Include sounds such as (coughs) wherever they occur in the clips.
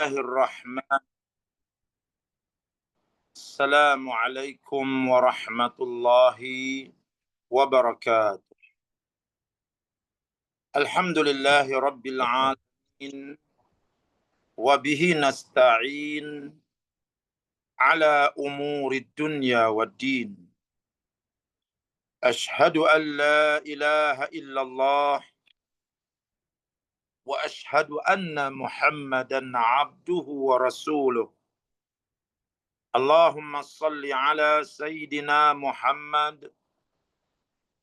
الله الرحمن. السلام عليكم ورحمة الله وبركاته. الحمد لله رب العالمين وبه نستعين على أمور الدنيا والدين. أشهد أن لا إله إلا الله واشهد ان محمدا عبده ورسوله اللهم صل على سيدنا محمد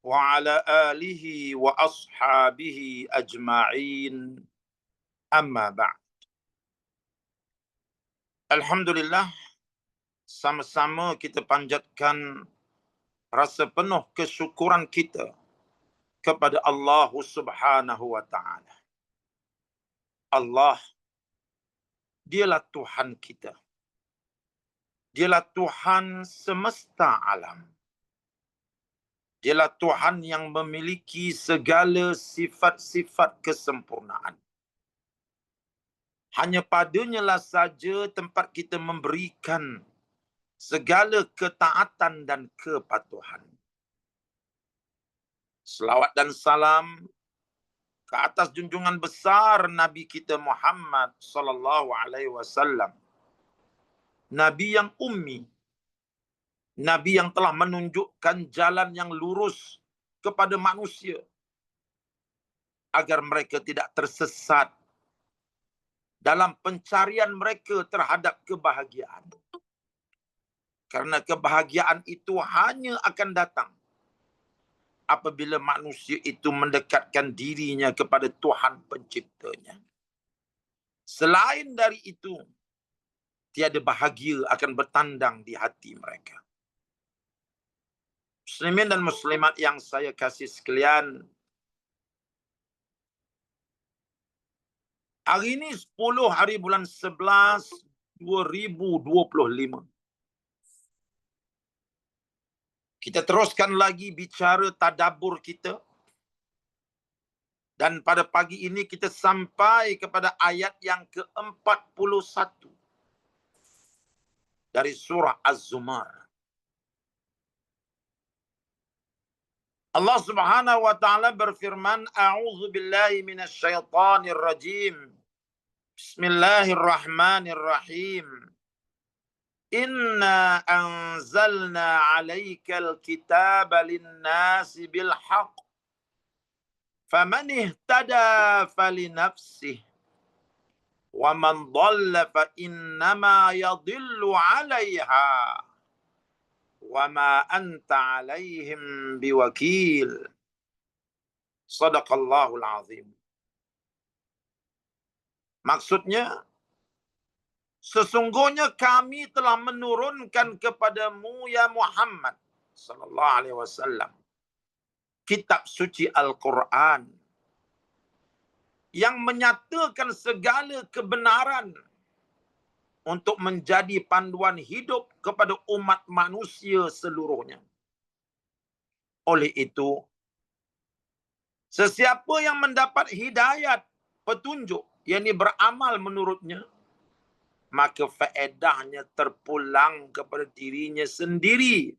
وعلى اله واصحابه اجمعين اما بعد Alhamdulillah sama-sama kita panjatkan rasa penuh kesyukuran kita kepada Allah Subhanahu wa taala. Allah dialah Tuhan kita. Dialah Tuhan semesta alam. Dialah Tuhan yang memiliki segala sifat-sifat kesempurnaan. Hanya padanya lah saja tempat kita memberikan segala ketaatan dan kepatuhan. Selawat dan salam ke atas junjungan besar Nabi kita Muhammad sallallahu alaihi wasallam. Nabi yang ummi. Nabi yang telah menunjukkan jalan yang lurus kepada manusia agar mereka tidak tersesat dalam pencarian mereka terhadap kebahagiaan. Karena kebahagiaan itu hanya akan datang apabila manusia itu mendekatkan dirinya kepada Tuhan penciptanya. Selain dari itu, tiada bahagia akan bertandang di hati mereka. Muslimin dan muslimat yang saya kasih sekalian, hari ini 10 hari bulan 11 2025. Kita teruskan lagi bicara tadabur kita. Dan pada pagi ini kita sampai kepada ayat yang ke-41 dari surah Az-Zumar. Allah Subhanahu wa taala berfirman, "A'udzu billahi minasyaitonir rajim. Bismillahirrahmanirrahim." إنا أنزلنا عليك الكتاب للناس بالحق فمن اهتدى فلنفسه ومن ضل فإنما يضل عليها وما أنت عليهم بوكيل صدق الله العظيم. Maksudnya Sesungguhnya kami telah menurunkan kepadamu ya Muhammad sallallahu alaihi wasallam kitab suci Al-Quran yang menyatakan segala kebenaran untuk menjadi panduan hidup kepada umat manusia seluruhnya. Oleh itu, sesiapa yang mendapat hidayat petunjuk, yakni beramal menurutnya, maka faedahnya terpulang kepada dirinya sendiri.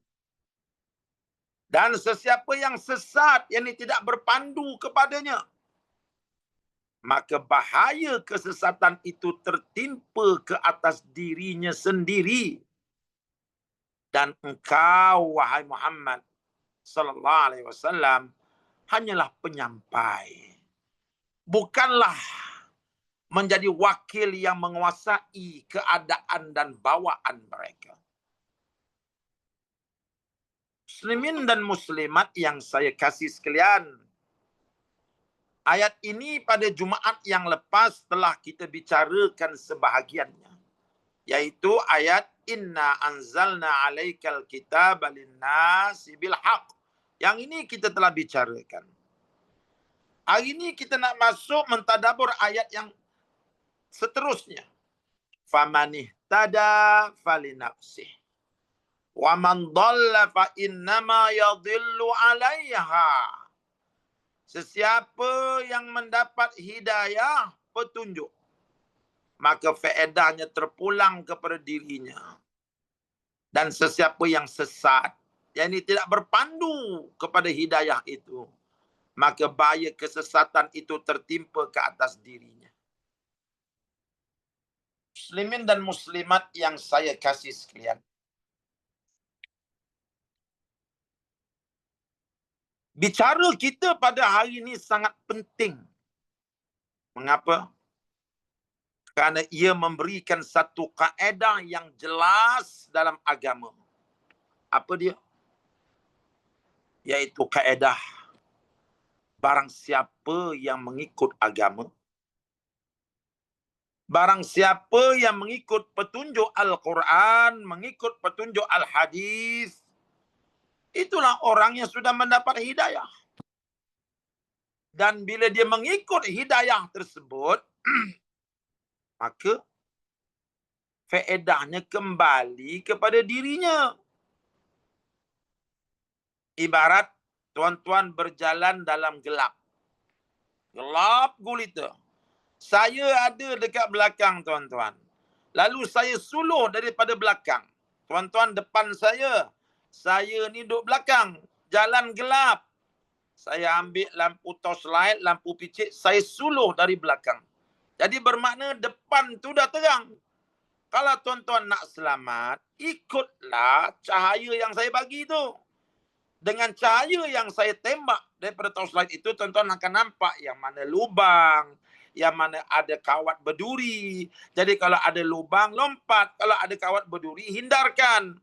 Dan sesiapa yang sesat, yang tidak berpandu kepadanya, maka bahaya kesesatan itu tertimpa ke atas dirinya sendiri. Dan engkau, wahai Muhammad sallallahu alaihi wasallam, hanyalah penyampai. Bukanlah menjadi wakil yang menguasai keadaan dan bawaan mereka. Muslimin dan muslimat yang saya kasih sekalian. Ayat ini pada Jumaat yang lepas telah kita bicarakan sebahagiannya. Yaitu ayat Inna anzalna alaikal kitab alinnasi bilhaq. Yang ini kita telah bicarakan. Hari ini kita nak masuk mentadabur ayat yang seterusnya famanih tada falinafsih wa man dhalla fa innama yadhillu 'alaiha sesiapa yang mendapat hidayah petunjuk maka faedahnya terpulang kepada dirinya. Dan sesiapa yang sesat, yang ini tidak berpandu kepada hidayah itu, maka bahaya kesesatan itu tertimpa ke atas dirinya. Muslimin dan muslimat yang saya kasih sekalian. Bicara kita pada hari ini sangat penting. Mengapa? Kerana ia memberikan satu kaedah yang jelas dalam agama. Apa dia? Yaitu kaedah barang siapa yang mengikut agama. Barang siapa yang mengikut petunjuk Al-Quran, mengikut petunjuk Al-Hadis, itulah orang yang sudah mendapat hidayah. Dan bila dia mengikut hidayah tersebut, (clears throat) maka faedahnya kembali kepada dirinya. Ibarat tuan-tuan berjalan dalam gelap. Gelap gulita. Saya ada dekat belakang tuan-tuan. Lalu saya suluh daripada belakang. Tuan-tuan depan saya. Saya ni duduk belakang. Jalan gelap. Saya ambil lampu torchlight, lampu picit. Saya suluh dari belakang. Jadi bermakna depan tu dah terang. Kalau tuan-tuan nak selamat, ikutlah cahaya yang saya bagi tu. Dengan cahaya yang saya tembak daripada torchlight itu, tuan-tuan akan nampak yang mana lubang, yang mana ada kawat berduri. Jadi kalau ada lubang, lompat. Kalau ada kawat berduri, hindarkan.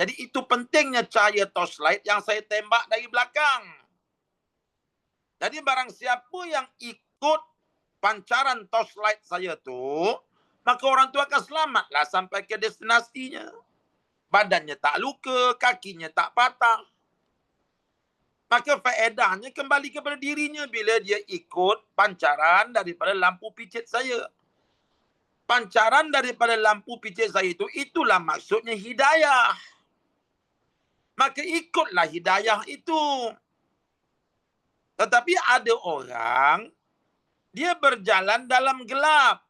Jadi itu pentingnya cahaya torchlight yang saya tembak dari belakang. Jadi barang siapa yang ikut pancaran torchlight saya tu, maka orang tu akan selamatlah sampai ke destinasinya. Badannya tak luka, kakinya tak patah. Maka faedahnya kembali kepada dirinya bila dia ikut pancaran daripada lampu picit saya. Pancaran daripada lampu picit saya itu, itulah maksudnya hidayah. Maka ikutlah hidayah itu. Tetapi ada orang dia berjalan dalam gelap.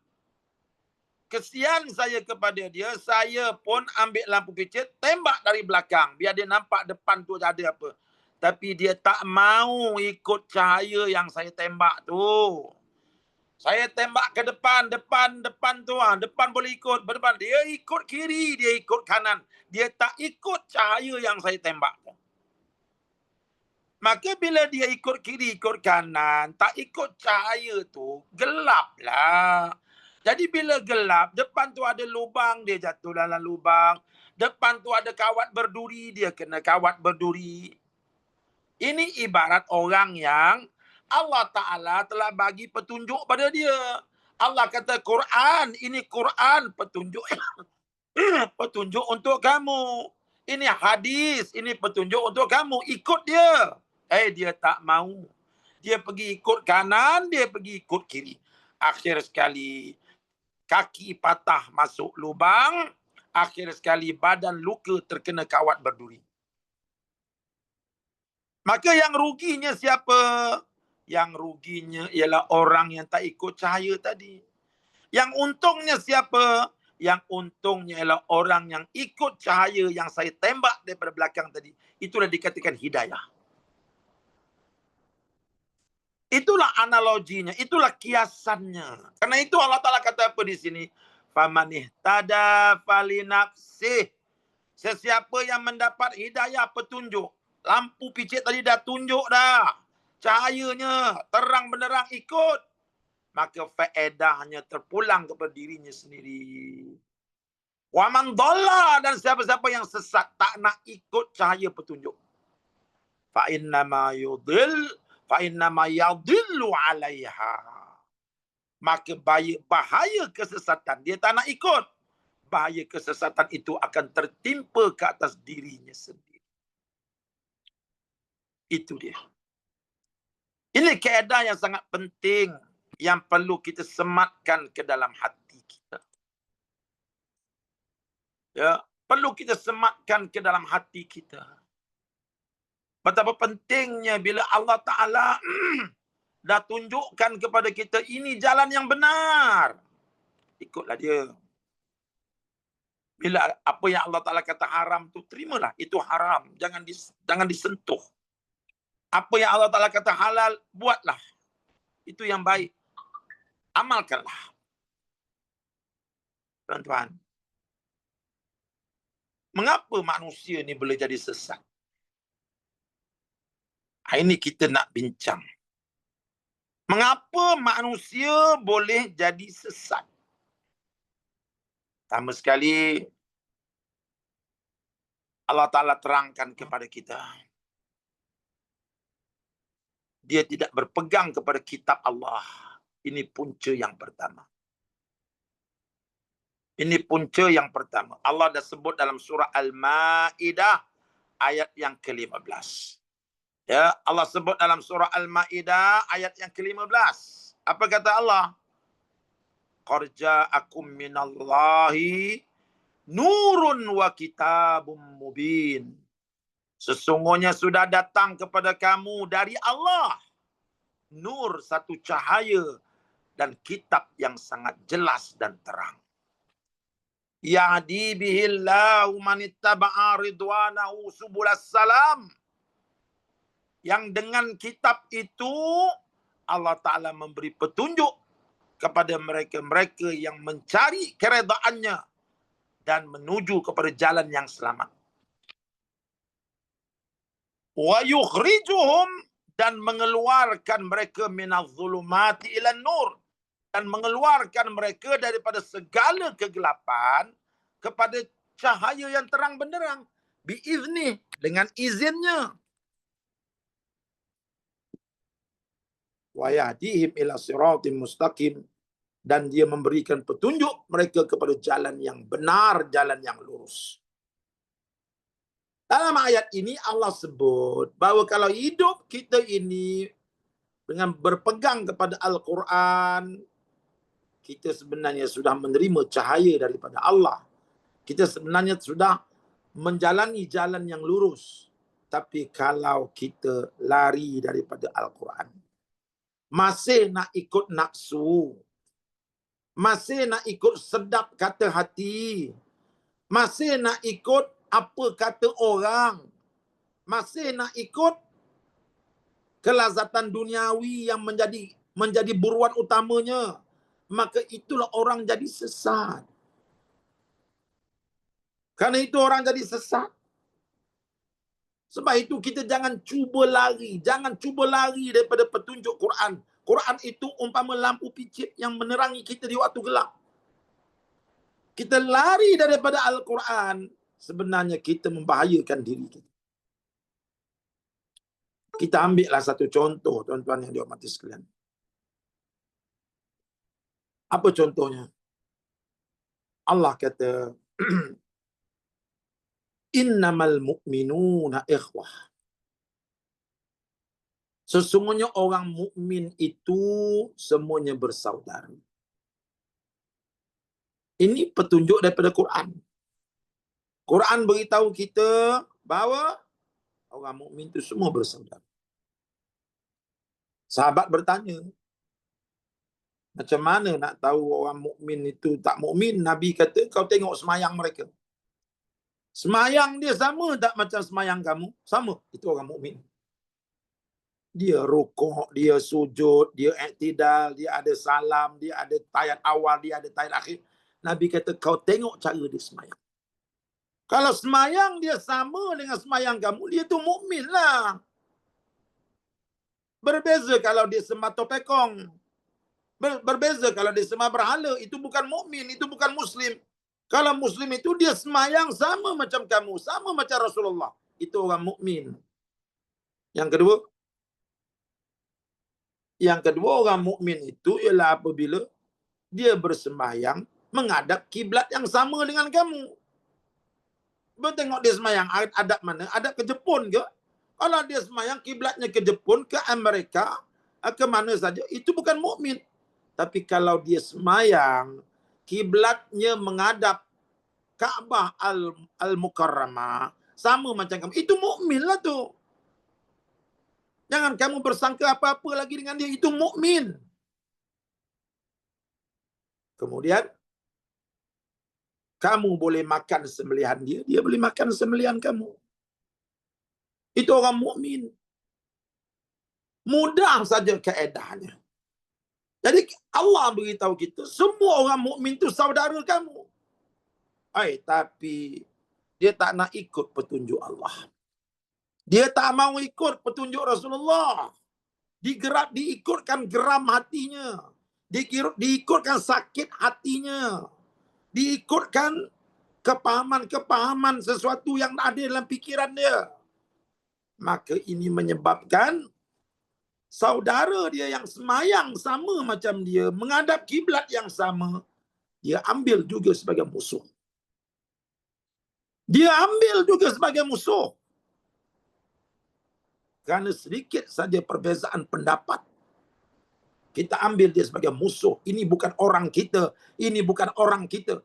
Kesian saya kepada dia, saya pun ambil lampu picit, tembak dari belakang. Biar dia nampak depan tu ada apa. Tapi dia tak mau ikut cahaya yang saya tembak tu. Saya tembak ke depan, depan, depan tu. Ha. Depan boleh ikut, berdepan. Dia ikut kiri, dia ikut kanan. Dia tak ikut cahaya yang saya tembak. Maka bila dia ikut kiri, ikut kanan, tak ikut cahaya tu, gelaplah. Jadi bila gelap, depan tu ada lubang, dia jatuh dalam lubang. Depan tu ada kawat berduri, dia kena kawat berduri. Ini ibarat orang yang Allah Ta'ala telah bagi petunjuk pada dia. Allah kata Quran, ini Quran petunjuk (clears throat) petunjuk untuk kamu. Ini hadis, ini petunjuk untuk kamu. Ikut dia. Eh dia tak mau. Dia pergi ikut kanan, dia pergi ikut kiri. Akhir sekali kaki patah masuk lubang, akhir sekali badan luka terkena kawat berduri. Maka yang ruginya siapa? Yang ruginya ialah orang yang tak ikut cahaya tadi. Yang untungnya siapa? Yang untungnya ialah orang yang ikut cahaya yang saya tembak daripada belakang tadi. Itulah dikatakan hidayah. Itulah analoginya, itulah kiasannya. Karena itu Allah Ta'ala kata apa di sini? Famanih tada falinafsih. Sesiapa yang mendapat hidayah petunjuk. Lampu picit tadi dah tunjuk dah. Cahayanya terang benderang ikut. Maka faedahnya terpulang kepada dirinya sendiri. Waman dola dan siapa-siapa yang sesat tak nak ikut cahaya petunjuk. Fa inna ma yudil fa inna ma yadillu 'alaiha maka bahaya, bahaya kesesatan dia tak nak ikut bahaya kesesatan itu akan tertimpa ke atas dirinya sendiri itu dia ini keadaan yang sangat penting yang perlu kita sematkan ke dalam hati kita ya perlu kita sematkan ke dalam hati kita Betapa pentingnya bila Allah Ta'ala (clears throat) dah tunjukkan kepada kita ini jalan yang benar. ikutlah dia. Bila apa yang Allah Taala kata haram tu terimalah itu haram, jangan dis, jangan disentuh. Apa yang Allah Taala kata halal, buatlah. Itu yang baik. Amalkanlah. Tuan-tuan. Mengapa manusia ni boleh jadi sesat? Ini kita nak bincang. Mengapa manusia boleh jadi sesat? Pertama sekali, Allah Ta'ala terangkan kepada kita. Dia tidak berpegang kepada kitab Allah. Ini punca yang pertama. Ini punca yang pertama. Allah dah sebut dalam surah Al-Ma'idah ayat yang ke-15. Ya, Allah sebut dalam surah Al-Maidah ayat yang ke-15. Apa kata Allah? Qarja akum minallahi nurun wa kitabum mubin. Sesungguhnya sudah datang kepada kamu dari Allah nur satu cahaya dan kitab yang sangat jelas dan terang. Yahdi bihillahu manittaba'a ridwanahu subulas salam yang dengan kitab itu Allah Ta'ala memberi petunjuk kepada mereka-mereka yang mencari keredaannya dan menuju kepada jalan yang selamat. Wa yukhrijuhum dan mengeluarkan mereka minaz zulumati ila nur. Dan mengeluarkan mereka daripada segala kegelapan kepada cahaya yang terang benderang. Biizni dengan izinnya. Wa yahdihim ila siratim mustaqim. Dan dia memberikan petunjuk mereka kepada jalan yang benar, jalan yang lurus. Dalam ayat ini Allah sebut bahawa kalau hidup kita ini dengan berpegang kepada Al-Quran, kita sebenarnya sudah menerima cahaya daripada Allah. Kita sebenarnya sudah menjalani jalan yang lurus. Tapi kalau kita lari daripada Al-Quran, masih nak ikut nafsu. Masih nak ikut sedap kata hati. Masih nak ikut apa kata orang. Masih nak ikut kelazatan duniawi yang menjadi menjadi buruan utamanya. Maka itulah orang jadi sesat. Karena itu orang jadi sesat. Sebab itu kita jangan cuba lari. Jangan cuba lari daripada petunjuk Quran. Quran itu umpama lampu picit yang menerangi kita di waktu gelap. Kita lari daripada Al-Quran. Sebenarnya kita membahayakan diri kita. Kita ambillah satu contoh tuan-tuan yang dihormati sekalian. Apa contohnya? Allah kata (clears throat) innamal mu'minuna ikhwah. Sesungguhnya orang mukmin itu semuanya bersaudara. Ini petunjuk daripada Quran. Quran beritahu kita bahawa orang mukmin itu semua bersaudara. Sahabat bertanya, macam mana nak tahu orang mukmin itu tak mukmin? Nabi kata, kau tengok semayang mereka. Semayang dia sama tak macam semayang kamu? Sama. Itu orang mukmin. Dia rukuk, dia sujud, dia iktidal, dia ada salam, dia ada tayat awal, dia ada tayat akhir. Nabi kata kau tengok cara dia semayang. Kalau semayang dia sama dengan semayang kamu, dia tu mukmin lah. Berbeza kalau dia sembah topekong. Ber berbeza kalau dia sembah berhala. Itu bukan mukmin, itu bukan muslim. Kalau muslim itu dia semayang sama macam kamu, sama macam Rasulullah. Itu orang mukmin. Yang kedua, yang kedua orang mukmin itu ialah apabila dia bersemayang menghadap kiblat yang sama dengan kamu. Tengok dia semayang adab mana? Adab ke Jepun ke? Kalau dia semayang kiblatnya ke Jepun, ke Amerika, ke mana saja, itu bukan mukmin. Tapi kalau dia semayang kiblatnya menghadap Kaabah al al Mukarramah sama macam kamu itu mukmin lah tu jangan kamu bersangka apa-apa lagi dengan dia itu mukmin kemudian kamu boleh makan sembelihan dia, dia boleh makan sembelihan kamu. Itu orang mukmin. Mudah saja keedahnya. Jadi Allah beritahu kita, semua orang mukmin itu saudara kamu. Ay, tapi dia tak nak ikut petunjuk Allah. Dia tak mau ikut petunjuk Rasulullah. Digerak diikutkan geram hatinya. Diikutkan sakit hatinya. Diikutkan kepahaman-kepahaman sesuatu yang ada dalam pikiran dia. Maka ini menyebabkan saudara dia yang semayang sama macam dia, menghadap kiblat yang sama, dia ambil juga sebagai musuh. Dia ambil juga sebagai musuh. Kerana sedikit saja perbezaan pendapat. Kita ambil dia sebagai musuh. Ini bukan orang kita. Ini bukan orang kita.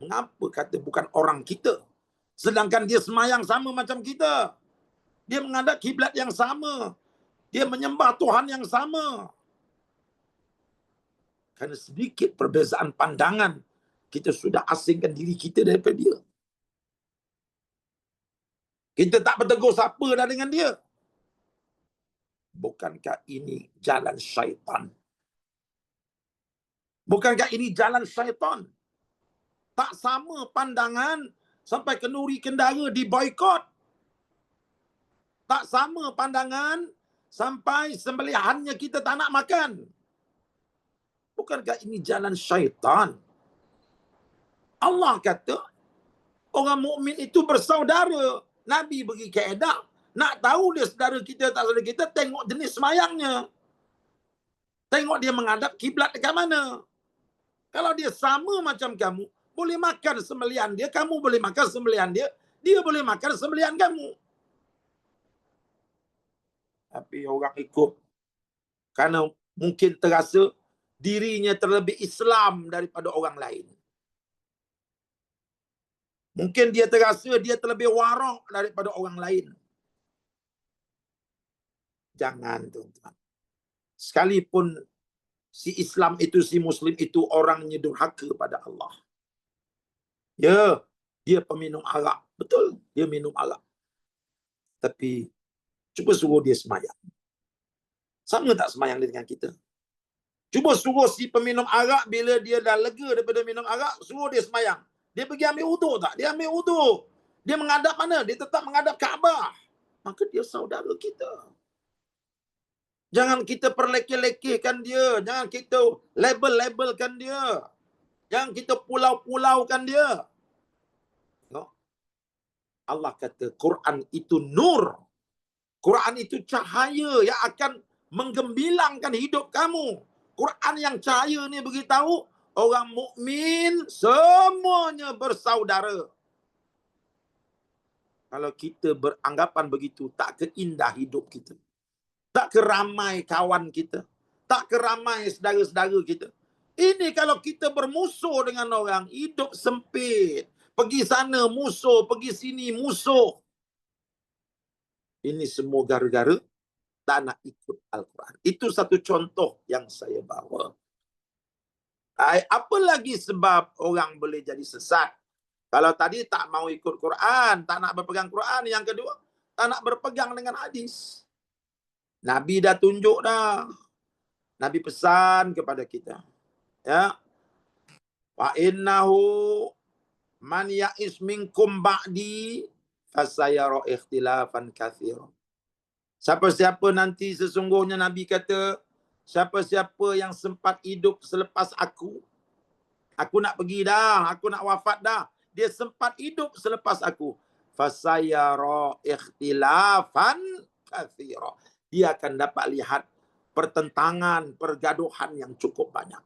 Mengapa kata bukan orang kita? Sedangkan dia semayang sama macam kita. Dia menghadap kiblat yang sama. Dia menyembah Tuhan yang sama. Kerana sedikit perbezaan pandangan, kita sudah asingkan diri kita daripada dia. Kita tak bertegur siapa dah dengan dia. Bukankah ini jalan syaitan? Bukankah ini jalan syaitan? Tak sama pandangan sampai kenduri kendara di boykot. Tak sama pandangan sampai sembelihannya kita tak nak makan. Bukankah ini jalan syaitan? Allah kata orang mukmin itu bersaudara. Nabi bagi kaedah. Nak tahu dia saudara kita tak saudara kita, tengok jenis semayangnya. Tengok dia menghadap kiblat dekat mana. Kalau dia sama macam kamu, boleh makan sembelian dia, kamu boleh makan sembelian dia, dia boleh makan sembelian kamu. Tapi orang ikut. Karena mungkin terasa dirinya terlebih Islam daripada orang lain. Mungkin dia terasa dia terlebih warak daripada orang lain. Jangan tuan-tuan. Sekalipun si Islam itu, si Muslim itu orangnya durhaka pada Allah. Ya, dia peminum arak. Betul, dia minum arak. Tapi cuba suruh dia semayang. Sama tak semayang dengan kita? Cuba suruh si peminum arak bila dia dah lega daripada minum arak, suruh dia semayang. Dia pergi ambil wuduk tak? Dia ambil wuduk. Dia menghadap mana? Dia tetap menghadap Kaabah. Maka dia saudara kita. Jangan kita perlekeh-lekehkan dia. Jangan kita label-labelkan dia. Jangan kita pulau-pulaukan dia. No. Allah kata Quran itu nur. Quran itu cahaya yang akan menggembilangkan hidup kamu. Quran yang cahaya ni beritahu orang mukmin semuanya bersaudara. Kalau kita beranggapan begitu, tak keindah hidup kita. Tak keramai kawan kita. Tak keramai saudara-saudara kita. Ini kalau kita bermusuh dengan orang, hidup sempit. Pergi sana musuh, pergi sini musuh. Ini semua gara-gara tak nak ikut Al-Quran. Itu satu contoh yang saya bawa. Apa lagi sebab orang boleh jadi sesat? Kalau tadi tak mau ikut Quran, tak nak berpegang Quran. Yang kedua, tak nak berpegang dengan hadis. Nabi dah tunjuk dah. Nabi pesan kepada kita. Ya. Wa innahu man ya'is minkum ba'di fasayara ikhtilafan kathira. Siapa-siapa nanti sesungguhnya Nabi kata siapa-siapa yang sempat hidup selepas aku aku nak pergi dah aku nak wafat dah dia sempat hidup selepas aku fasayara ikhtilafan kathira dia akan dapat lihat pertentangan pergaduhan yang cukup banyak.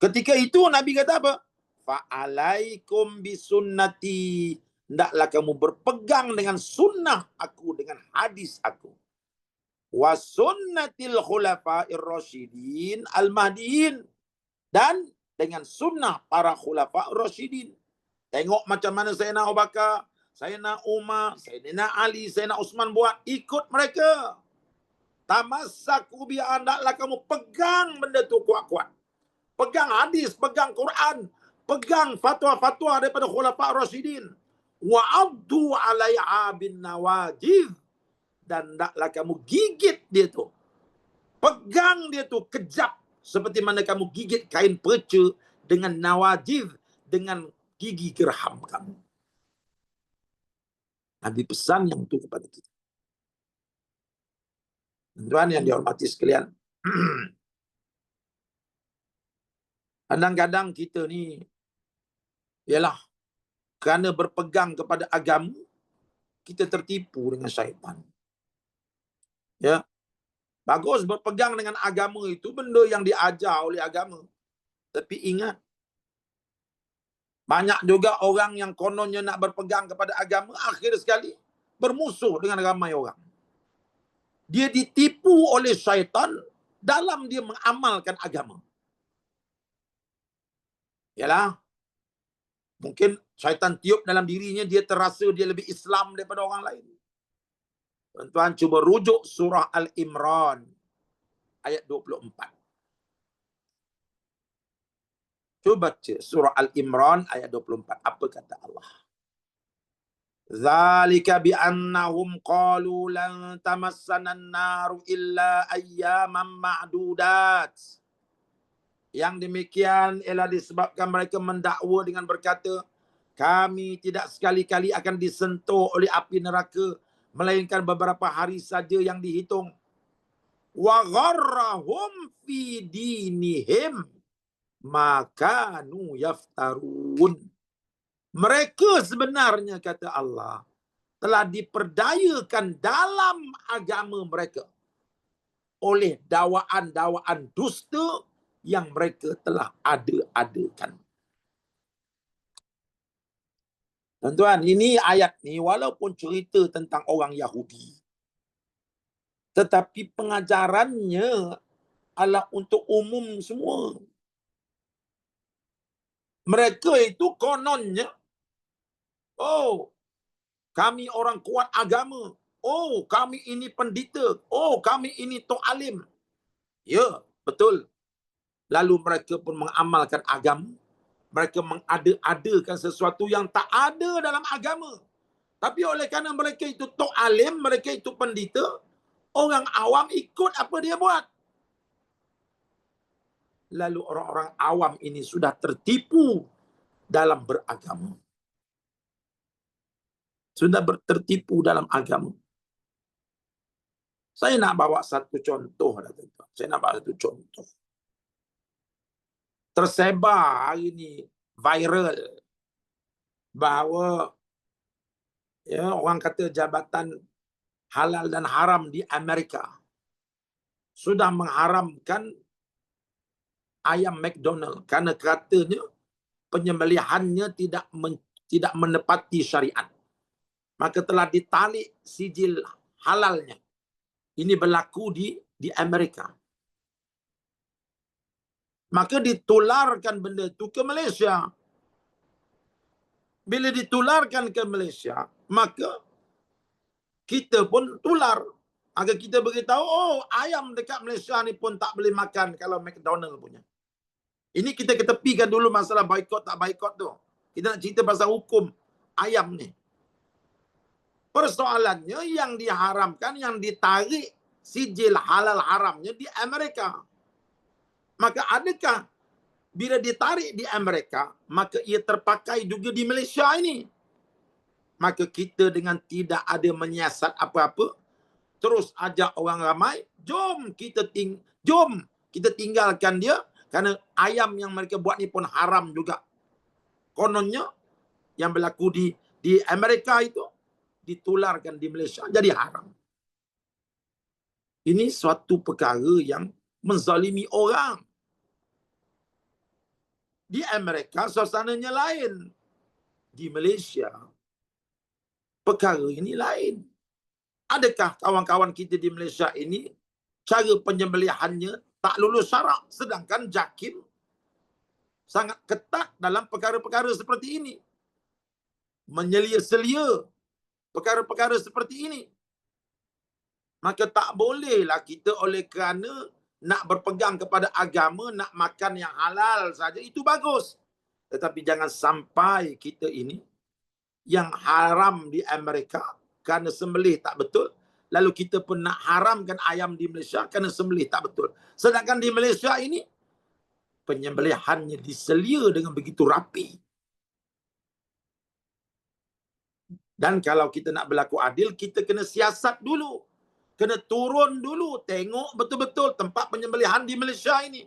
Ketika itu nabi kata apa? Fa alaikum bisunnati. Hendaklah kamu berpegang dengan sunnah aku dengan hadis aku. Wa sunnatil khulafa'ir rasyidin al mahdiin dan dengan sunnah para khulafa rasyidin. Tengok macam mana Sayyidina Abu Bakar Sayyidina Umar Sayyidina Ali Sayyidina Utsman buat. Ikut mereka. Tamassaku bi andaklah kamu pegang benda tu kuat-kuat. Pegang hadis pegang Quran pegang fatwa-fatwa daripada khulafa rasyidin wa addu alaiha bin nawajid dan ndaklah kamu gigit dia tu. Pegang dia tu kejap. Seperti mana kamu gigit kain perca dengan nawajid dengan gigi geraham kamu Nabi pesan yang itu kepada kita. Tuan yang dihormati sekalian. (clears throat) Kadang-kadang kita ni ialah kerana berpegang kepada agama kita tertipu dengan syaitan. Ya. Bagus berpegang dengan agama itu benda yang diajar oleh agama. Tapi ingat banyak juga orang yang kononnya nak berpegang kepada agama, akhir sekali bermusuh dengan ramai orang. Dia ditipu oleh syaitan dalam dia mengamalkan agama. Yalah. Mungkin syaitan tiup dalam dirinya, dia terasa dia lebih Islam daripada orang lain. Tuan-tuan cuba rujuk surah Al-Imran ayat 24. Cuba baca surah Al-Imran ayat 24. Apa kata Allah? Zalika bi annahum qalu lan tamassana an-nar illa ayyaman ma'dudat. Yang demikian ialah disebabkan mereka mendakwa dengan berkata, kami tidak sekali-kali akan disentuh oleh api neraka melainkan beberapa hari saja yang dihitung. Wa gharrahum fi dinihim maka nu yaftarun. Mereka sebenarnya kata Allah telah diperdayakan dalam agama mereka oleh dawaan-dawaan dusta yang mereka telah ada-adakan. Tuan-tuan, ini ayat ni walaupun cerita tentang orang Yahudi. Tetapi pengajarannya adalah untuk umum semua mereka itu kononnya oh kami orang kuat agama. Oh kami ini pendeta. Oh kami ini tok alim. Ya betul. Lalu mereka pun mengamalkan agama. Mereka mengada-adakan sesuatu yang tak ada dalam agama. Tapi oleh kerana mereka itu tok alim mereka itu pendeta orang awam ikut apa dia buat lalu orang-orang awam ini sudah tertipu dalam beragama. Sudah tertipu dalam agama. Saya nak bawa satu contoh. Saya nak bawa satu contoh. Tersebar hari ini viral bahawa ya, orang kata jabatan halal dan haram di Amerika sudah mengharamkan ayam McDonald karena katanya penyembelihannya tidak men, tidak menepati syariat. Maka telah ditalik sijil halalnya. Ini berlaku di di Amerika. Maka ditularkan benda itu ke Malaysia. Bila ditularkan ke Malaysia, maka kita pun tular. Agar kita beritahu, oh ayam dekat Malaysia ni pun tak boleh makan kalau McDonald punya. Ini kita ketepikan dulu masalah boikot tak boikot tu. Kita nak cerita pasal hukum ayam ni. Persoalannya yang diharamkan, yang ditarik sijil halal haramnya di Amerika. Maka adakah bila ditarik di Amerika, maka ia terpakai juga di Malaysia ini? Maka kita dengan tidak ada menyiasat apa-apa, terus ajak orang ramai, jom kita ting jom kita tinggalkan dia, kerana ayam yang mereka buat ni pun haram juga. Kononnya yang berlaku di di Amerika itu ditularkan di Malaysia jadi haram. Ini suatu perkara yang menzalimi orang. Di Amerika suasananya lain. Di Malaysia perkara ini lain. Adakah kawan-kawan kita di Malaysia ini cara penyembelihannya tak lulus syarak sedangkan jakim sangat ketat dalam perkara-perkara seperti ini menyelia-selia perkara-perkara seperti ini maka tak bolehlah kita oleh kerana nak berpegang kepada agama nak makan yang halal saja itu bagus Tetapi jangan sampai kita ini yang haram di Amerika kerana sembelih tak betul. Lalu kita pun nak haramkan ayam di Malaysia kerana sembelih tak betul. Sedangkan di Malaysia ini penyembelihannya diselia dengan begitu rapi. Dan kalau kita nak berlaku adil, kita kena siasat dulu. Kena turun dulu, tengok betul-betul tempat penyembelihan di Malaysia ini.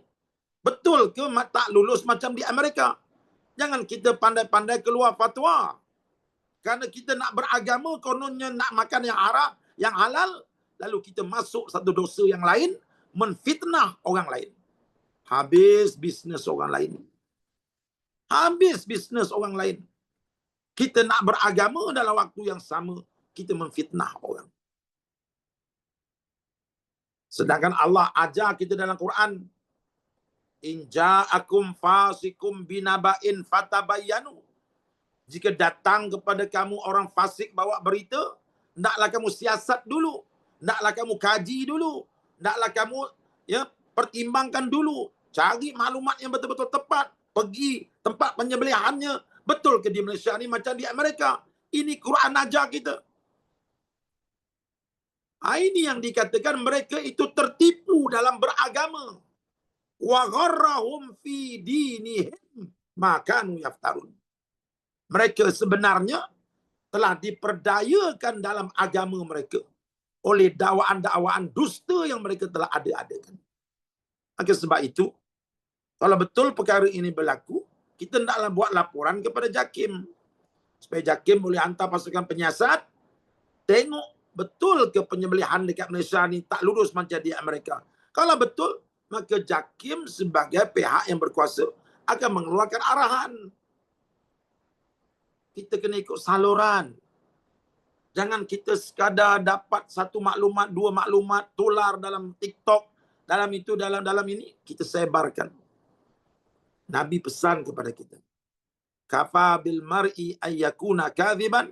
Betul ke tak lulus macam di Amerika? Jangan kita pandai-pandai keluar fatwa. Kerana kita nak beragama, kononnya nak makan yang haram, yang halal, lalu kita masuk satu dosa yang lain, menfitnah orang lain. Habis bisnes orang lain. Habis bisnes orang lain. Kita nak beragama dalam waktu yang sama, kita menfitnah orang. Sedangkan Allah ajar kita dalam Quran, in ja'akum fasikum binaba'in fatabayyanu jika datang kepada kamu orang fasik bawa berita hendaklah kamu siasat dulu. Hendaklah kamu kaji dulu. Hendaklah kamu ya pertimbangkan dulu. Cari maklumat yang betul-betul tepat. Pergi tempat penyembelihannya. Betul ke di Malaysia ni macam di Amerika? Ini Quran ajar kita. Ha, ini yang dikatakan mereka itu tertipu dalam beragama. Wa gharrahum fi dinihim makanu yaftarun. Mereka sebenarnya telah diperdayakan dalam agama mereka oleh dakwaan-dakwaan dusta yang mereka telah ada-adakan. Maka sebab itu, kalau betul perkara ini berlaku, kita hendaklah buat laporan kepada JAKIM. Supaya JAKIM boleh hantar pasukan penyiasat, tengok betul ke penyembelihan dekat Malaysia ni tak lurus macam di Amerika. Kalau betul, maka JAKIM sebagai pihak yang berkuasa akan mengeluarkan arahan. Kita kena ikut saluran. Jangan kita sekadar dapat satu maklumat, dua maklumat, tular dalam TikTok, dalam itu, dalam dalam ini, kita sebarkan. Nabi pesan kepada kita. Kafa bil mar'i ayyakuna kadhiban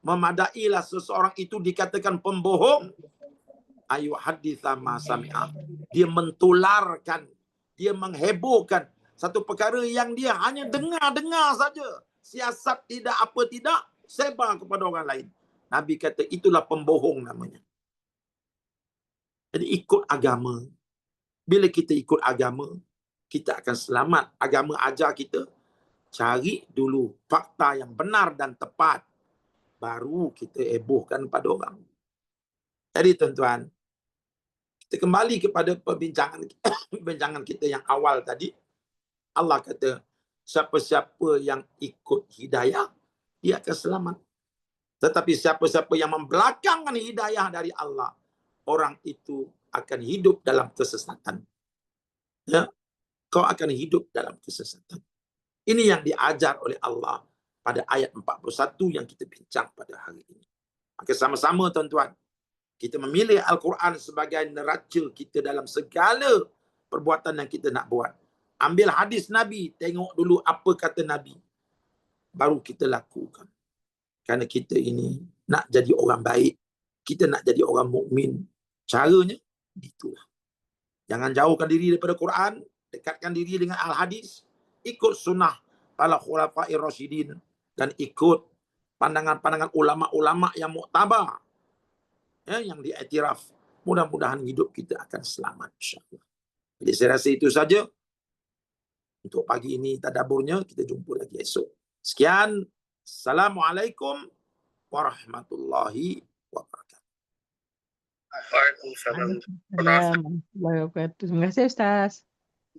memadailah seseorang itu dikatakan pembohong ayu haditha ma sami'ah. Dia mentularkan, dia menghebohkan satu perkara yang dia hanya dengar-dengar saja. Siasat tidak apa tidak, sebar kepada orang lain. Nabi kata itulah pembohong namanya. Jadi ikut agama. Bila kita ikut agama, kita akan selamat. Agama ajar kita, cari dulu fakta yang benar dan tepat. Baru kita ebohkan pada orang. Jadi tuan-tuan, kita kembali kepada perbincangan (coughs) perbincangan kita yang awal tadi. Allah kata, siapa-siapa yang ikut hidayah, dia akan selamat. Tetapi siapa-siapa yang membelakangkan hidayah dari Allah, orang itu akan hidup dalam kesesatan. Ya, kau akan hidup dalam kesesatan. Ini yang diajar oleh Allah pada ayat 41 yang kita bincang pada hari ini. Maka sama-sama tuan-tuan, kita memilih Al-Quran sebagai neraca kita dalam segala perbuatan yang kita nak buat. Ambil hadis Nabi, tengok dulu apa kata Nabi. Baru kita lakukan. Kerana kita ini nak jadi orang baik. Kita nak jadi orang mukmin. Caranya, itulah. Jangan jauhkan diri daripada Quran. Dekatkan diri dengan Al-Hadis. Ikut sunnah para khulafa'ir rasyidin. Dan ikut pandangan-pandangan ulama-ulama yang muktabar ya, yang diiktiraf. Mudah-mudahan hidup kita akan selamat. Jadi saya rasa itu saja. Untuk pagi ini tadaburnya, kita jumpa lagi esok. Sekian. Assalamualaikum warahmatullahi wabarakatuh. Waalaikumsalam. Terima kasih Ustaz.